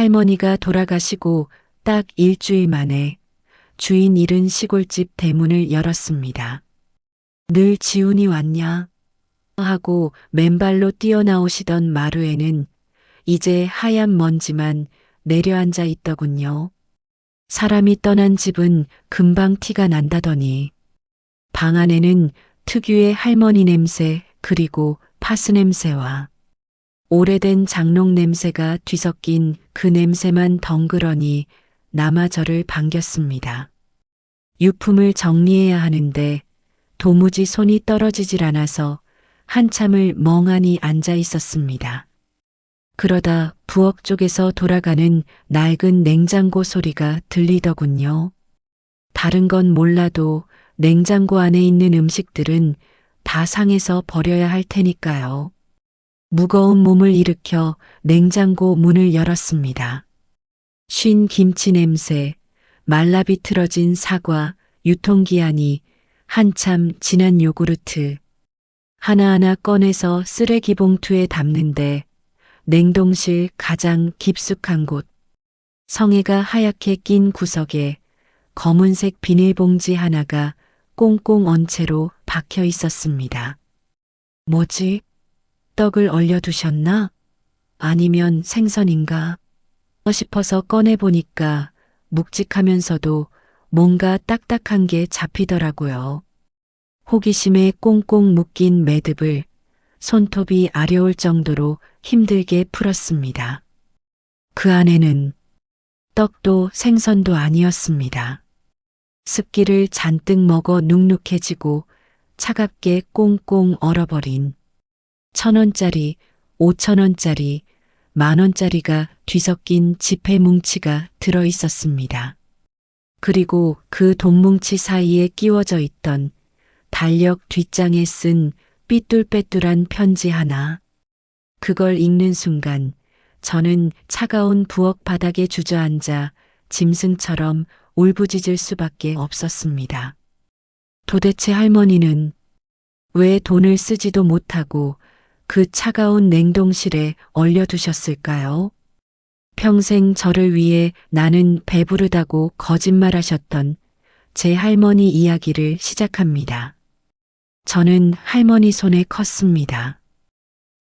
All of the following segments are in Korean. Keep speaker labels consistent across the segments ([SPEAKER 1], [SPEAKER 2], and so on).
[SPEAKER 1] 할머니가 돌아가시고 딱 일주일 만에 주인 잃은 시골집 대문을 열었습니다. 늘 지훈이 왔냐? 하고 맨발로 뛰어나오시던 마루에는 이제 하얀 먼지만 내려앉아 있더군요. 사람이 떠난 집은 금방 티가 난다더니 방 안에는 특유의 할머니 냄새 그리고 파스 냄새와 오래된 장롱 냄새가 뒤섞인 그 냄새만 덩그러니 남아 저를 반겼습니다. 유품을 정리해야 하는데 도무지 손이 떨어지질 않아서 한참을 멍하니 앉아 있었습니다. 그러다 부엌 쪽에서 돌아가는 낡은 냉장고 소리가 들리더군요. 다른 건 몰라도 냉장고 안에 있는 음식들은 다 상해서 버려야 할 테니까요. 무거운 몸을 일으켜 냉장고 문을 열었습니다. 쉰 김치 냄새, 말라 비틀어진 사과, 유통기한이 한참 지난 요구르트. 하나하나 꺼내서 쓰레기 봉투에 담는데 냉동실 가장 깊숙한 곳. 성에가 하얗게 낀 구석에 검은색 비닐봉지 하나가 꽁꽁 언 채로 박혀 있었습니다. 뭐지? 떡을 얼려두셨나? 아니면 생선인가? 싶어서 꺼내보니까 묵직하면서도 뭔가 딱딱한 게 잡히더라고요. 호기심에 꽁꽁 묶인 매듭을 손톱이 아려울 정도로 힘들게 풀었습니다. 그 안에는 떡도 생선도 아니었습니다. 습기를 잔뜩 먹어 눅눅해지고 차갑게 꽁꽁 얼어버린 천 원짜리, 오천 원짜리, 만 원짜리가 뒤섞인 지폐 뭉치가 들어 있었습니다. 그리고 그 돈뭉치 사이에 끼워져 있던 달력 뒷장에 쓴 삐뚤빼뚤한 편지 하나. 그걸 읽는 순간 저는 차가운 부엌 바닥에 주저앉아 짐승처럼 울부짖을 수밖에 없었습니다. 도대체 할머니는 왜 돈을 쓰지도 못하고 그 차가운 냉동실에 얼려두셨을까요? 평생 저를 위해 나는 배부르다고 거짓말하셨던 제 할머니 이야기를 시작합니다. 저는 할머니 손에 컸습니다.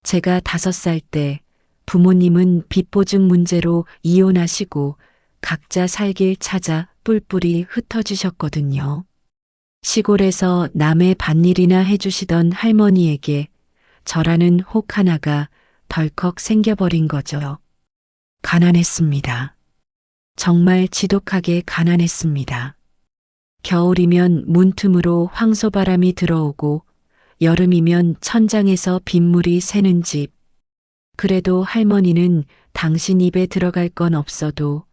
[SPEAKER 1] 제가 다섯 살 때 부모님은 빚보증 문제로 이혼하시고 각자 살길 찾아 뿔뿔이 흩어지셨거든요. 시골에서 남의 밭일이나 해주시던 할머니에게 저라는 혹 하나가 덜컥 생겨버린 거죠. 가난했습니다. 정말 지독하게 가난했습니다. 겨울이면 문틈으로 황소바람이 들어오고 여름이면 천장에서 빗물이 새는 집. 그래도 할머니는 당신 입에 들어갈 건 없어도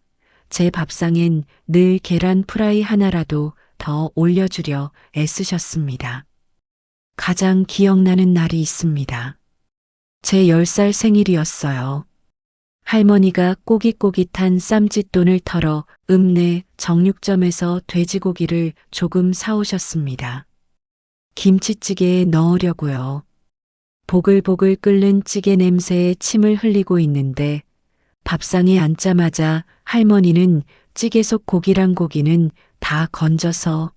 [SPEAKER 1] 제 밥상엔 늘 계란 프라이 하나라도 더 올려주려 애쓰셨습니다. 가장 기억나는 날이 있습니다. 제 10살 생일이었어요. 할머니가 꼬깃꼬깃한 쌈짓돈을 털어 읍내 정육점에서 돼지고기를 조금 사오셨습니다. 김치찌개에 넣으려고요. 보글보글 끓는 찌개 냄새에 침을 흘리고 있는데 밥상에 앉자마자 할머니는 찌개 속 고기랑 고기는 다 건져서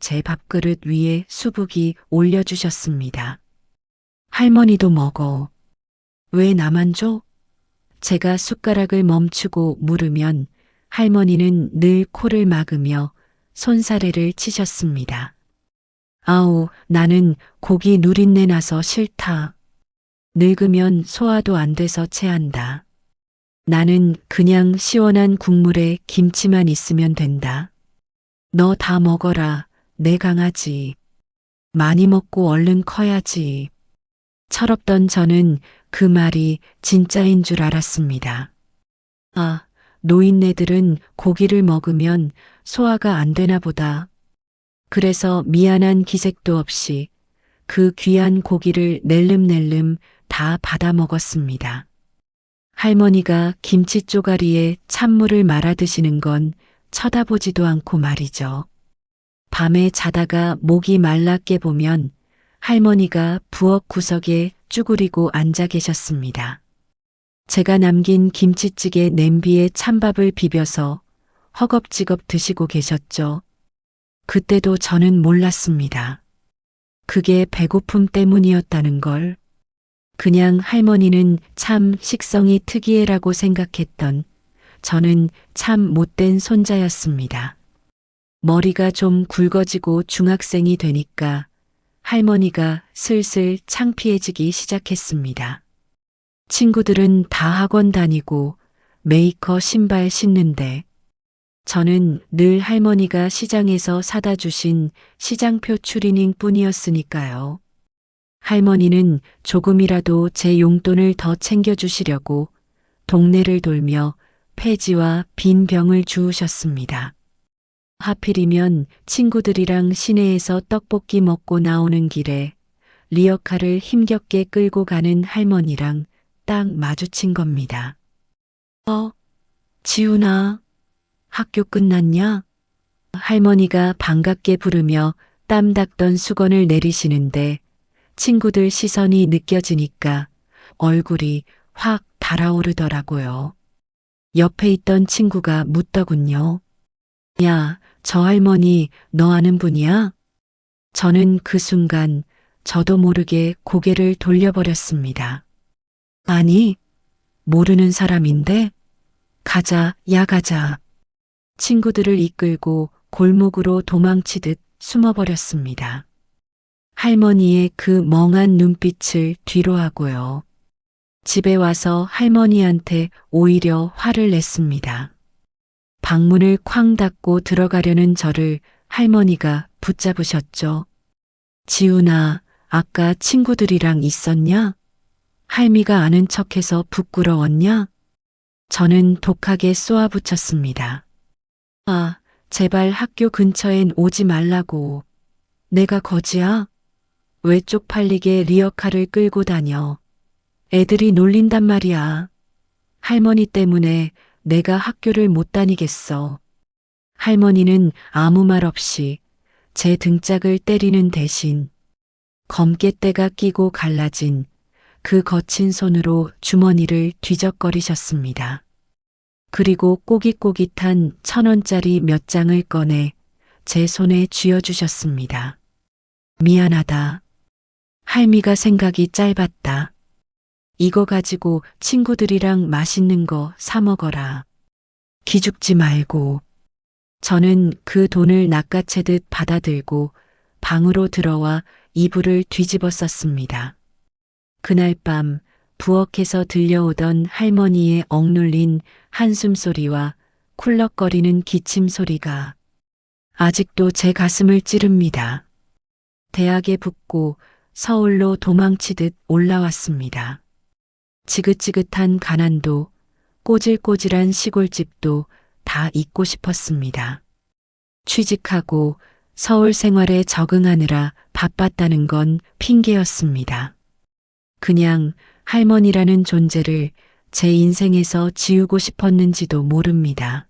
[SPEAKER 1] 제 밥그릇 위에 수북이 올려주셨습니다. 할머니도 먹어. 왜 나만 줘? 제가 숟가락을 멈추고 물으면 할머니는 늘 코를 막으며 손사래를 치셨습니다. 아우, 나는 고기 누린내 나서 싫다. 늙으면 소화도 안 돼서 체한다. 나는 그냥 시원한 국물에 김치만 있으면 된다. 너 다 먹어라, 내 강아지. 많이 먹고 얼른 커야지. 철없던 저는 그 말이 진짜인 줄 알았습니다. 아, 노인네들은 고기를 먹으면 소화가 안 되나 보다. 그래서 미안한 기색도 없이 그 귀한 고기를 낼름낼름 다 받아 먹었습니다. 할머니가 김치 쪼가리에 찬물을 말아 드시는 건 쳐다보지도 않고 말이죠. 밤에 자다가 목이 말라 깨보면 할머니가 부엌 구석에 쭈그리고 앉아 계셨습니다. 제가 남긴 김치찌개 냄비에 찬밥을 비벼서 허겁지겁 드시고 계셨죠. 그때도 저는 몰랐습니다. 그게 배고픔 때문이었다는 걸. 그냥 할머니는 참 식성이 특이해라고 생각했던 저는 참 못된 손자였습니다. 머리가 좀 굵어지고 중학생이 되니까 할머니가 슬슬 창피해지기 시작했습니다. 친구들은 다 학원 다니고 메이커 신발 신는데 저는 늘 할머니가 시장에서 사다 주신 시장표 추리닝 뿐이었으니까요. 할머니는 조금이라도 제 용돈을 더 챙겨주시려고 동네를 돌며 폐지와 빈 병을 주우셨습니다. 하필이면 친구들이랑 시내에서 떡볶이 먹고 나오는 길에 리어카를 힘겹게 끌고 가는 할머니랑 딱 마주친 겁니다. 어, 지훈아, 학교 끝났냐? 할머니가 반갑게 부르며 땀 닦던 수건을 내리시는데 친구들 시선이 느껴지니까 얼굴이 확 달아오르더라고요. 옆에 있던 친구가 묻더군요. 야, 저 할머니 너 아는 분이야? 저는 그 순간 저도 모르게 고개를 돌려버렸습니다. 아니, 모르는 사람인데? 가자, 야 가자. 친구들을 이끌고 골목으로 도망치듯 숨어버렸습니다. 할머니의 그 멍한 눈빛을 뒤로 하고요. 집에 와서 할머니한테 오히려 화를 냈습니다. 방문을 쾅 닫고 들어가려는 저를 할머니가 붙잡으셨죠. 지훈아, 아까 친구들이랑 있었냐? 할미가 아는 척해서 부끄러웠냐? 저는 독하게 쏘아붙였습니다. 아, 제발 학교 근처엔 오지 말라고. 내가 거지야? 왜 쪽팔리게 리어카를 끌고 다녀? 애들이 놀린단 말이야. 할머니 때문에 내가 학교를 못 다니겠어. 할머니는 아무 말 없이 제 등짝을 때리는 대신 검게대가 끼고 갈라진 그 거친 손으로 주머니를 뒤적거리셨습니다. 그리고 꼬깃꼬깃한 천 원짜리 몇 장을 꺼내 제 손에 쥐어주셨습니다. 미안하다. 할미가 생각이 짧았다. 이거 가지고 친구들이랑 맛있는 거 사 먹어라. 기죽지 말고. 저는 그 돈을 낚아채듯 받아들고 방으로 들어와 이불을 뒤집어 썼습니다. 그날 밤 부엌에서 들려오던 할머니의 억눌린 한숨 소리와 쿨럭거리는 기침 소리가 아직도 제 가슴을 찌릅니다. 대학에 붙고 서울로 도망치듯 올라왔습니다. 지긋지긋한 가난도 꼬질꼬질한 시골집도 다 잊고 싶었습니다. 취직하고 서울 생활에 적응하느라 바빴다는 건 핑계였습니다. 그냥 할머니라는 존재를 제 인생에서 지우고 싶었는지도 모릅니다.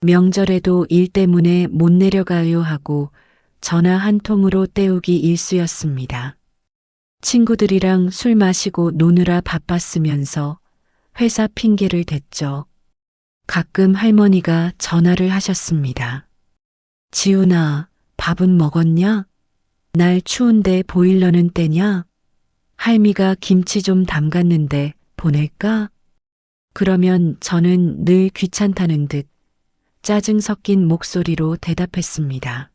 [SPEAKER 1] 명절에도 일 때문에 못 내려가요 하고 전화 한 통으로 때우기 일쑤였습니다. 친구들이랑 술 마시고 노느라 바빴으면서 회사 핑계를 댔죠. 가끔 할머니가 전화를 하셨습니다. 지훈아, 밥은 먹었냐? 날 추운데 보일러는 떼냐? 할미가 김치 좀 담갔는데 보낼까? 그러면 저는 늘 귀찮다는 듯 짜증 섞인 목소리로 대답했습니다.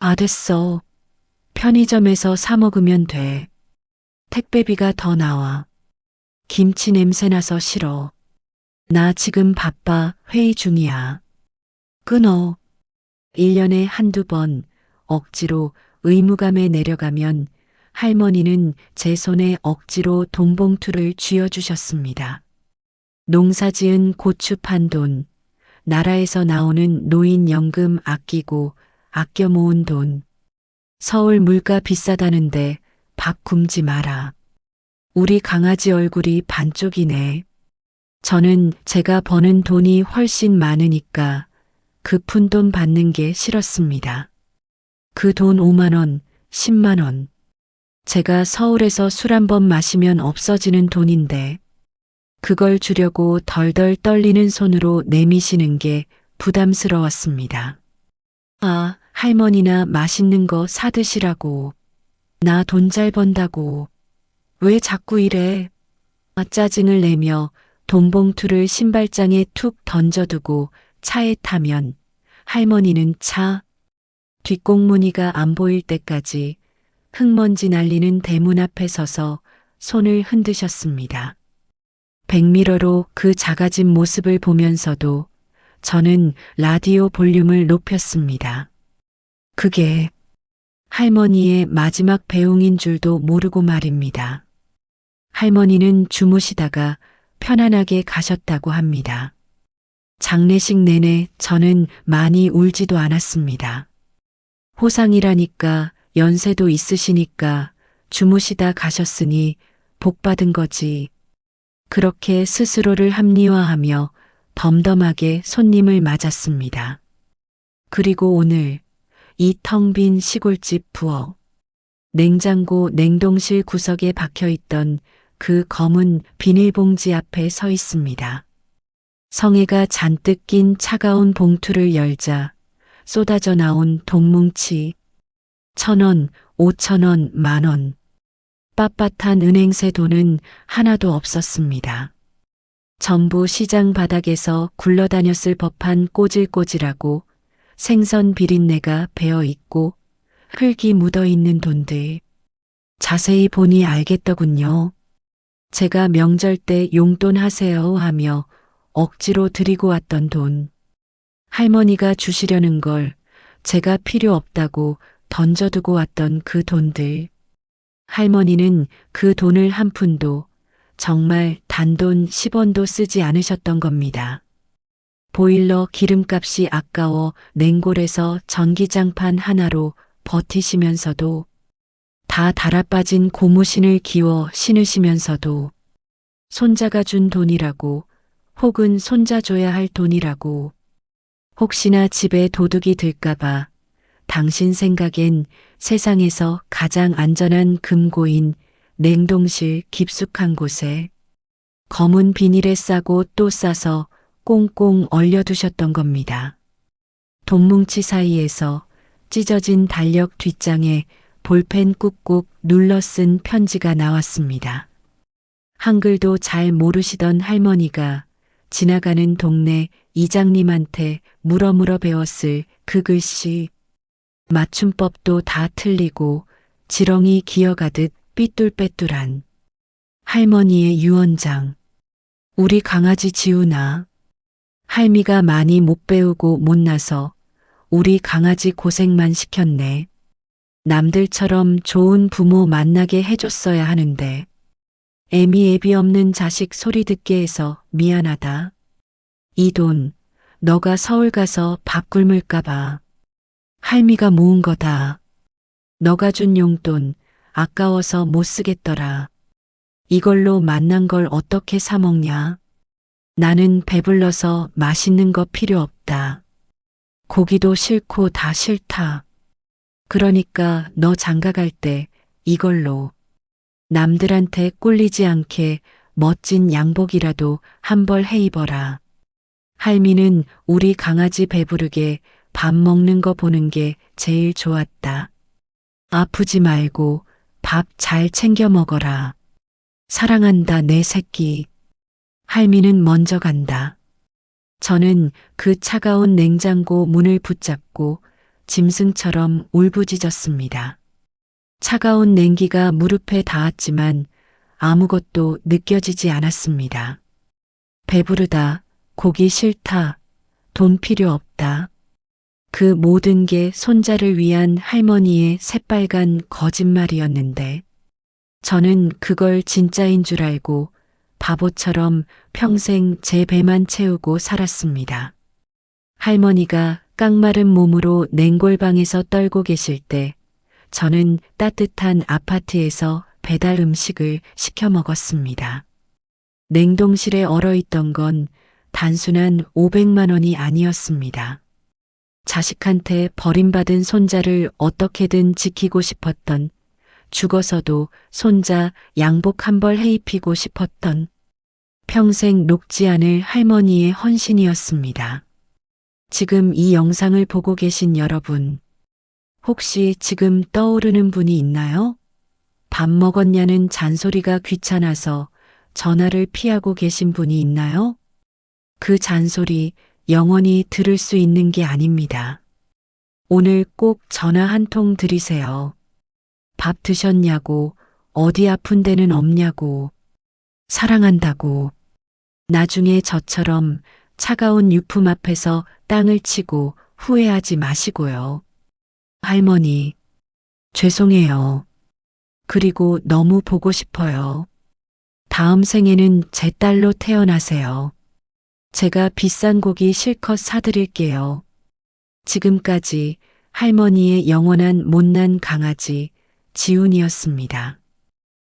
[SPEAKER 1] 아, 됐어. 편의점에서 사 먹으면 돼. 택배비가 더 나와. 김치 냄새 나서 싫어. 나 지금 바빠 회의 중이야. 끊어. 1년에 한두 번 억지로 의무감에 내려가면 할머니는 제 손에 억지로 돈봉투를 쥐어주셨습니다. 농사 지은 고추 판 돈, 나라에서 나오는 노인연금 아끼고 아껴 모은 돈, 서울 물가 비싸다는데 밥 굶지 마라. 우리 강아지 얼굴이 반쪽이네. 저는 제가 버는 돈이 훨씬 많으니까 그 푼 돈 받는 게 싫었습니다. 그 돈 5만원, 10만원. 제가 서울에서 술 한 번 마시면 없어지는 돈인데 그걸 주려고 덜덜 떨리는 손으로 내미시는 게 부담스러웠습니다. 아, 할머니나 맛있는 거 사드시라고. 나 돈 잘 번다고. 왜 자꾸 이래? 아, 짜증을 내며 돈봉투를 신발장에 툭 던져두고 차에 타면 할머니는 차 뒷공무니가 안 보일 때까지 흙먼지 날리는 대문 앞에 서서 손을 흔드셨습니다. 백미러로 그 작아진 모습을 보면서도 저는 라디오 볼륨을 높였습니다. 그게 할머니의 마지막 배웅인 줄도 모르고 말입니다. 할머니는 주무시다가 편안하게 가셨다고 합니다. 장례식 내내 저는 많이 울지도 않았습니다. 호상이라니까 연세도 있으시니까 주무시다 가셨으니 복 받은 거지. 그렇게 스스로를 합리화하며 덤덤하게 손님을 맞았습니다. 그리고 오늘 이 텅 빈 시골집 부엌, 냉장고 냉동실 구석에 박혀 있던 그 검은 비닐봉지 앞에 서 있습니다. 성에가 잔뜩 낀 차가운 봉투를 열자 쏟아져 나온 돈뭉치. 천 원, 오천 원, 만 원. 빳빳한 은행새 돈은 하나도 없었습니다. 전부 시장 바닥에서 굴러다녔을 법한 꼬질꼬질하고 생선 비린내가 배어 있고 흙이 묻어 있는 돈들. 자세히 보니 알겠더군요. 제가 명절 때 용돈 하세요 하며 억지로 드리고 왔던 돈. 할머니가 주시려는 걸 제가 필요 없다고 던져두고 왔던 그 돈들. 할머니는 그 돈을 한 푼도 정말 단돈 10원도 쓰지 않으셨던 겁니다. 보일러 기름값이 아까워 냉골에서 전기장판 하나로 버티시면서도 다 달아빠진 고무신을 기워 신으시면서도 손자가 준 돈이라고 혹은 손자 줘야 할 돈이라고 혹시나 집에 도둑이 들까봐 당신 생각엔 세상에서 가장 안전한 금고인 냉동실 깊숙한 곳에 검은 비닐에 싸고 또 싸서 꽁꽁 얼려두셨던 겁니다. 돈뭉치 사이에서 찢어진 달력 뒷장에 볼펜 꾹꾹 눌러 쓴 편지가 나왔습니다. 한글도 잘 모르시던 할머니가 지나가는 동네 이장님한테 물어물어 배웠을 그 글씨 맞춤법도 다 틀리고 지렁이 기어가듯 삐뚤빼뚤한 할머니의 유언장 우리 강아지 지우나 할미가 많이 못 배우고 못나서 우리 강아지 고생만 시켰네. 남들처럼 좋은 부모 만나게 해줬어야 하는데 애미 애비 없는 자식 소리 듣게 해서 미안하다. 이 돈 너가 서울 가서 밥 굶을까봐 할미가 모은 거다. 너가 준 용돈 아까워서 못 쓰겠더라. 이걸로 만난 걸 어떻게 사 먹냐? 나는 배불러서 맛있는 거 필요 없다. 고기도 싫고 다 싫다. 그러니까 너 장가 갈 때 이걸로 남들한테 꿀리지 않게 멋진 양복이라도 한 벌 해 입어라. 할미는 우리 강아지 배부르게 밥 먹는 거 보는 게 제일 좋았다. 아프지 말고 밥 잘 챙겨 먹어라. 사랑한다 내 새끼. 할미는 먼저 간다. 저는 그 차가운 냉장고 문을 붙잡고 짐승처럼 울부짖었습니다. 차가운 냉기가 무릎에 닿았지만 아무것도 느껴지지 않았습니다. 배부르다, 고기 싫다, 돈 필요 없다. 그 모든 게 손자를 위한 할머니의 새빨간 거짓말이었는데 저는 그걸 진짜인 줄 알고 바보처럼 평생 제 배만 채우고 살았습니다. 할머니가 깡마른 몸으로 냉골방에서 떨고 계실 때 저는 따뜻한 아파트에서 배달 음식을 시켜 먹었습니다. 냉동실에 얼어 있던 건 단순한 500만 원이 아니었습니다. 자식한테 버림받은 손자를 어떻게든 지키고 싶었던 죽어서도 손자 양복 한 벌 해입히고 싶었던 평생 녹지 않을 할머니의 헌신이었습니다. 지금 이 영상을 보고 계신 여러분, 혹시 지금 떠오르는 분이 있나요? 밥 먹었냐는 잔소리가 귀찮아서 전화를 피하고 계신 분이 있나요? 그 잔소리 영원히 들을 수 있는 게 아닙니다. 오늘 꼭 전화 한 통 드리세요. 밥 드셨냐고, 어디 아픈 데는 없냐고, 사랑한다고. 나중에 저처럼 차가운 유품 앞에서 땅을 치고 후회하지 마시고요. 할머니, 죄송해요. 그리고 너무 보고 싶어요. 다음 생에는 제 딸로 태어나세요. 제가 비싼 고기 실컷 사드릴게요. 지금까지 할머니의 영원한 못난 강아지 지훈이었습니다.